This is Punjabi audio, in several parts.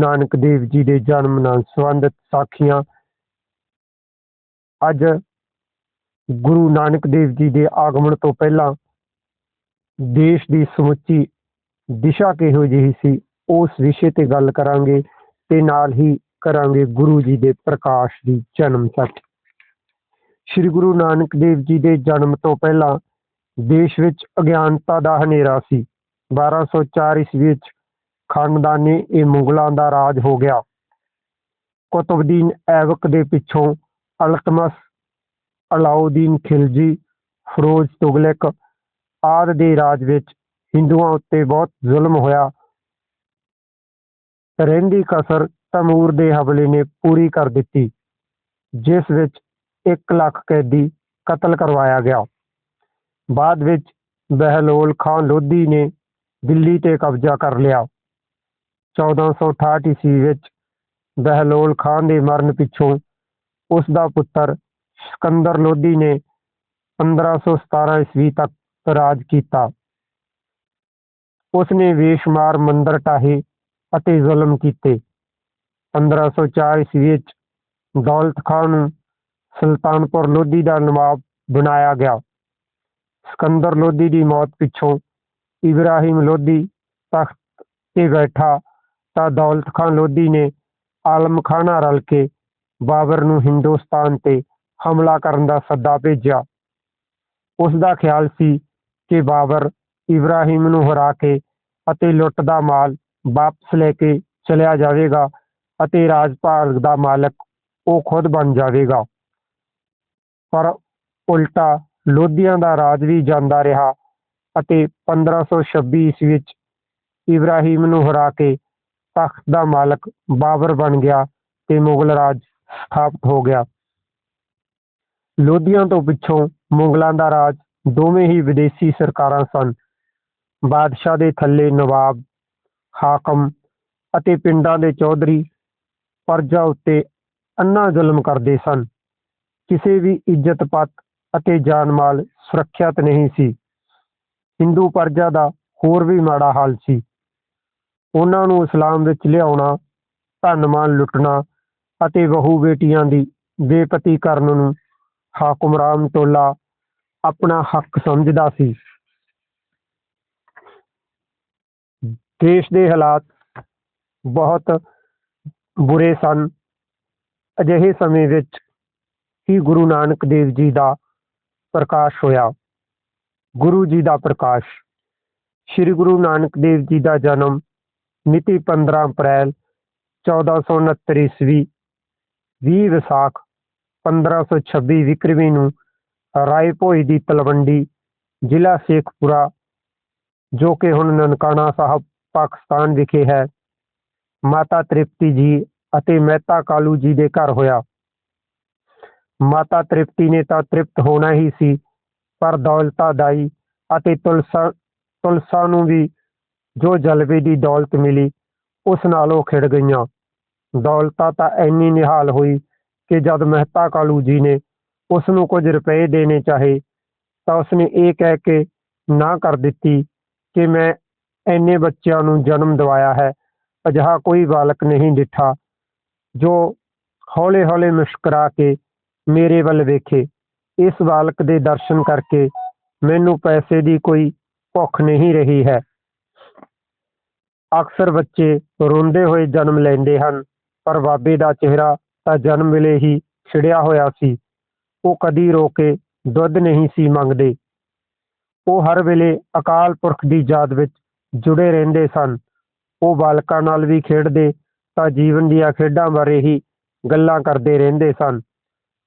ਨਾਨਕ ਦੇਵ ਜੀ ਦੇ ਜਨਮ ਨਾਲ ਸੰਬੰਧਿਤ ਸਾਖੀਆਂ। ਅੱਜ ਗੁਰੂ ਨਾਨਕ ਦੇਵ ਜੀ ਦੇ ਆਗਮਨ ਤੋਂ ਪਹਿਲਾਂ ਦੇਸ਼ ਦੀ ਸਮੁੱਚੀ ਦਿਸ਼ਾ ਕਿਹੋ ਜਿਹੀ ਸੀ, ਉਸ ਵਿਸ਼ੇ ਤੇ ਗੱਲ ਕਰਾਂਗੇ ਤੇ ਨਾਲ ਹੀ ਕਰਾਂਗੇ ਗੁਰੂ ਜੀ ਦੇ ਪ੍ਰਕਾਸ਼ ਦੀ ਜਨਮ ਤੱਕ ਸ੍ਰੀ ਗੁਰੂ ਨਾਨਕ ਦੇਵ ਜੀ ਦੇ ਜਨਮ ਤੋਂ ਪਹਿਲਾਂ ਦੇਸ਼ ਵਿੱਚ ਅਗਿਆਨਤਾ ਦਾ ਹਨੇਰਾ ਸੀ। 1204 ਈਸਵੀ ਵਿੱਚ ਖਾਨਦਾਨੀ ਇਹ ਮੁਗਲਾਂ ਦਾ ਰਾਜ ਹੋ ਗਿਆ। ਕੁਤਬਦੀਨ ਐਬਕ ਦੇ ਪਿੱਛੋਂ ਅਲਤਮਸ, ਅਲਾਉਦੀਨ ਖਿਲਜੀ, ਫਿਰੋਜ਼ ਤੁਗਲਕ ਆਦਿ ਦੇ ਰਾਜ ਵਿੱਚ ਹਿੰਦੂਆਂ ਉੱਤੇ ਬਹੁਤ ਜ਼ੁਲਮ ਹੋਇਆ। ਰਹਿੰਦੀ ਕਸਰ ਤਮੂਰ ਦੇ ਹਮਲੇ ਨੇ ਪੂਰੀ ਕਰ ਦਿੱਤੀ, ਜਿਸ ਵਿੱਚ 1 ਲੱਖ ਕੈਦੀ ਕਤਲ ਕਰਵਾਇਆ ਗਿਆ। ਬਾਅਦ ਵਿੱਚ ਬਹਿਲੋਲ ਖਾਨ ਲੋਧੀ ਨੇ ਦਿੱਲੀ ਤੇ ਕਬਜ਼ਾ ਕਰ ਲਿਆ। 1468 ਈਸਵੀ ਵਿੱਚ ਬਹਿਲੋਲ ਖਾਨ ਦੇ ਮਰਨ ਪਿੱਛੋਂ ਉਸ ਦਾ ਪੁੱਤਰ ਸਿਕੰਦਰ ਲੋਧੀ ਨੇ 1517 ਈਸਵੀ ਤੱਕ ਰਾਜ ਕੀਤਾ। ਉਸ ਨੇ ਵੇਸ਼ਮਾਰ ਮੰਦਰ ਢਾਹੇ ਅਤੇ ਜ਼ੁਲਮ ਕੀਤੇ। 1504 ਈਸਵੀ ਵਿੱਚ ਦੌਲਤ ਖਾਨ ਨੂੰ ਸੁਲਤਾਨਪੁਰ ਲੋਧੀ ਦਾ ਨਵਾਬ ਬਣਾਇਆ ਗਿਆ। ਸਿਕੰਦਰ ਲੋਧੀ ਦੀ ਮੌਤ ਪਿੱਛੋਂ ਇਬਰਾਹਿਮ ਲੋਧੀ ਤਖਤ ਤੇ ਬੈਠਾ ਤਾਂ ਦੌਲਤ ਖਾਨ ਲੋਧੀ ਨੇ ਆਲਮ ਖਾਨਾ ਰਲ ਕੇ ਬਾਬਰ ਨੂੰ ਹਿੰਦੁਸਤਾਨ ਤੇ ਹਮਲਾ ਕਰਨ ਦਾ ਸੱਦਾ ਭੇਜਿਆ। ਉਸ ਦਾ ਖਿਆਲ ਸੀ ਕਿ ਬਾਬਰ ਇਬਰਾਹਿਮ ਨੂੰ ਹਰਾ ਕੇ ਅਤੇ ਲੁੱਟ ਦਾ ਮਾਲ ਵਾਪਸ ਲੈ ਕੇ ਚਲਿਆ ਜਾਵੇਗਾ ਅਤੇ ਰਾਜ ਭਾਗ ਦਾ ਮਾਲਕ ਉਹ ਖੁਦ ਬਣ ਜਾਵੇਗਾ। ਪਰ ਉਲਟਾ ਲੋਧੀਆਂ ਦਾ ਰਾਜ ਵੀ ਜਾਂਦਾ ਰਿਹਾ ਅਤੇ 1526 ਈਸਵੀ ਵਿੱਚ ਇਬਰਾਹੀਮ ਨੂੰ ਹਰਾ ਕੇ ਤਖਤ ਦਾ ਮਾਲਕ ਬਾਬਰ ਬਣ ਗਿਆ ਤੇ ਮੁਗਲ ਰਾਜ ਸਥਾਪਿਤ ਹੋ ਗਿਆ। ਲੋਧੀਆਂ ਤੋਂ ਪਿੱਛੋਂ ਮੁਗਲਾਂ ਦਾ ਰਾਜ ਦੋਵੇਂ ਹੀ ਵਿਦੇਸ਼ੀ ਸਰਕਾਰਾਂ ਸਨ। ਬਾਦਸ਼ਾਹ ਦੇ ਥੱਲੇ ਨਵਾਬ, ਹਾਕਮ ਅਤੇ ਪਿੰਡਾਂ ਦੇ ਚੌਧਰੀ ਪਰਜਾ ਉੱਤੇ ਅੰਨਾ ਜ਼ੁਲਮ ਕਰਦੇ ਸਨ। ਕਿਸੇ ਵੀ ਇੱਜ਼ਤ ਪੱਤ ਅਤੇ ਜਾਨ ਮਾਲ ਸੁਰੱਖਿਅਤ ਨਹੀਂ ਸੀ। ਹਿੰਦੂ ਪਰਜਾ ਦਾ ਹੋਰ ਵੀ ਮਾੜਾ ਹਾਲ ਸੀ। ਉਹਨਾਂ ਨੂੰ ਇਸਲਾਮ ਵਿੱਚ ਲਿਆਉਣਾ, ਧਨ ਮਾਲ ਲੁੱਟਣਾ ਅਤੇ ਬਹੂ ਬੇਟੀਆਂ ਦੀ ਬੇਪਤੀ ਕਰਨ ਨੂੰ ਹਾਕਮਰਾਨ ਟੋਲਾ ਆਪਣਾ ਹੱਕ ਸਮਝਦਾ ਸੀ। ਦੇਸ਼ ਦੇ ਹਾਲਾਤ ਬਹੁਤ ਬੁਰੇ ਸਨ। ਅਜਿਹੇ ਸਮੇਂ ਵਿੱਚ ਹੀ ਗੁਰੂ ਨਾਨਕ ਦੇਵ ਜੀ ਦਾ ਪ੍ਰਕਾਸ਼ ਹੋਇਆ। ਗੁਰੂ ਜੀ ਦਾ ਪ੍ਰਕਾਸ਼। ਸ੍ਰੀ ਗੁਰੂ ਨਾਨਕ ਦੇਵ ਜੀ ਦਾ ਜਨਮ ਮਿਤੀ 15 ਅਪ੍ਰੈਲ 1469 ਈਸਵੀ 20 ਵਿਸਾਖ 1526 ਵਿਕਰਮੀ ਨੂੰ ਰਾਏ ਭੋਈ ਦੀ ਤਲਵੰਡੀ ਜ਼ਿਲ੍ਹਾ ਸ਼ੇਖਪੁਰਾ, ਜੋ ਕਿ ਹੁਣ ਨਨਕਾਣਾ ਸਾਹਿਬ, ਪਾਕਿਸਤਾਨ ਵਿਖੇ ਹੈ। ਮਾਤਾ ਤ੍ਰਿਪਤੀ ਜੀ ਅਤੇ ਮਹਿਤਾ ਕਾਲੂ ਜੀ ਦੇ ਘਰ ਹੋਇਆ। ਮਾਤਾ ਤ੍ਰਿਪਤੀ ਨੇ ਤਾਂ ਤ੍ਰਿਪਤ ਹੋਣਾ ਹੀ ਸੀ। ਪਰ ਦੌਲਤਾ ਦਾਈ ਅਤੇ ਤੁਲਸਾ ਤੁਲਸਾ ਨੂੰ ਵੀ ਜੋ ਜਲਵੇ ਦੀ ਦੌਲਤ ਮਿਲੀ, ਉਸ ਨਾਲ ਉਹ ਖਿੜ ਗਈਆਂ। ਦੌਲਤਾ ਤਾਂ ਇੰਨੀ ਨਿਹਾਲ ਹੋਈ ਕਿ ਜਦ ਮਹਿਤਾ ਕਾਲੂ ਜੀ ਨੇ ਉਸ ਨੂੰ ਕੁਝ ਰੁਪਏ ਦੇਣੇ ਚਾਹੇ, ਤਾਂ ਉਸਨੇ ਇਹ ਕਹਿ ਕੇ ਨਾ ਕਰ ਦਿੱਤੀ ਕਿ ਮੈਂ ਐਨੇ ਬੱਚਿਆਂ ਨੂੰ ਜਨਮ ਦਿਵਾਇਆ ਹੈ, ਅਜਿਹਾ ਕੋਈ ਬਾਲਕ ਨਹੀਂ ਡਿਠਾ, ਜੋ ਹੌਲੇ ਹੌਲੇ ਮੁਸਕਰਾ ਕੇ ਮੇਰੇ ਵੱਲ ਵੇਖੇ। ਇਸ ਬਾਲਕ ਦੇ ਦਰਸ਼ਨ ਕਰਕੇ ਮੈਨੂੰ ਪੈਸੇ ਦੀ ਕੋਈ ਭੁੱਖ ਨਹੀਂ ਰਹੀ ਹੈ। ਅਕਸਰ ਬੱਚੇ ਰੋਂਦੇ ਹੋਏ ਜਨਮ ਲੈਂਦੇ ਹਨ, ਪਰ ਬਾਬੇ ਦਾ ਚਿਹਰਾ ਤਾਂ ਜਨਮ ਵੇਲੇ ਹੀ ਛਿੜਿਆ ਹੋਇਆ ਸੀ। ਉਹ ਕਦੀ ਰੋ ਕੇ ਦੁੱਧ ਨਹੀਂ ਸੀ ਮੰਗਦੇ। ਉਹ ਹਰ ਵੇਲੇ ਅਕਾਲ ਪੁਰਖ ਦੀ ਯਾਦ ਵਿੱਚ ਜੁੜੇ ਰਹਿੰਦੇ ਸਨ। ਉਹ ਬਾਲਕਾਂ ਨਾਲ ਵੀ ਖੇਡਦੇ ਤਾਂ ਜੀਵਨ ਦੀਆਂ ਖੇਡਾਂ ਬਾਰੇ ਹੀ ਗੱਲਾਂ ਕਰਦੇ ਰਹਿੰਦੇ ਸਨ।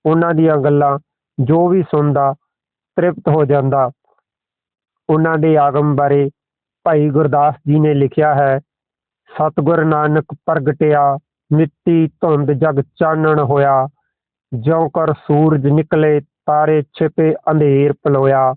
ਉਹਨਾਂ ਦੀਆਂ ਗੱਲਾਂ ਜੋ ਵੀ ਸੁਣਦਾ, ਤ੍ਰਿਪਤ ਹੋ ਜਾਂਦਾ। ਉਹਨਾਂ ਦੇ ਆਗਮ ਬਾਰੇ ਭਾਈ ਗੁਰਦਾਸ ਜੀ ਨੇ ਲਿਖਿਆ ਹੈ, ਸਤਿਗੁਰ ਨਾਨਕ ਪ੍ਰਗਟਿਆ, ਮਿੱਟੀ ਧੁੰਦ ਜਗ ਚਾਨਣ ਹੋਇਆ, ਜਿਉ ਕਰ ਸੂਰਜ ਨਿਕਲੇ, ਤਾਰੇ ਛਿਪੇ, ਅੰਧੇਰ ਪਲੋਇਆ।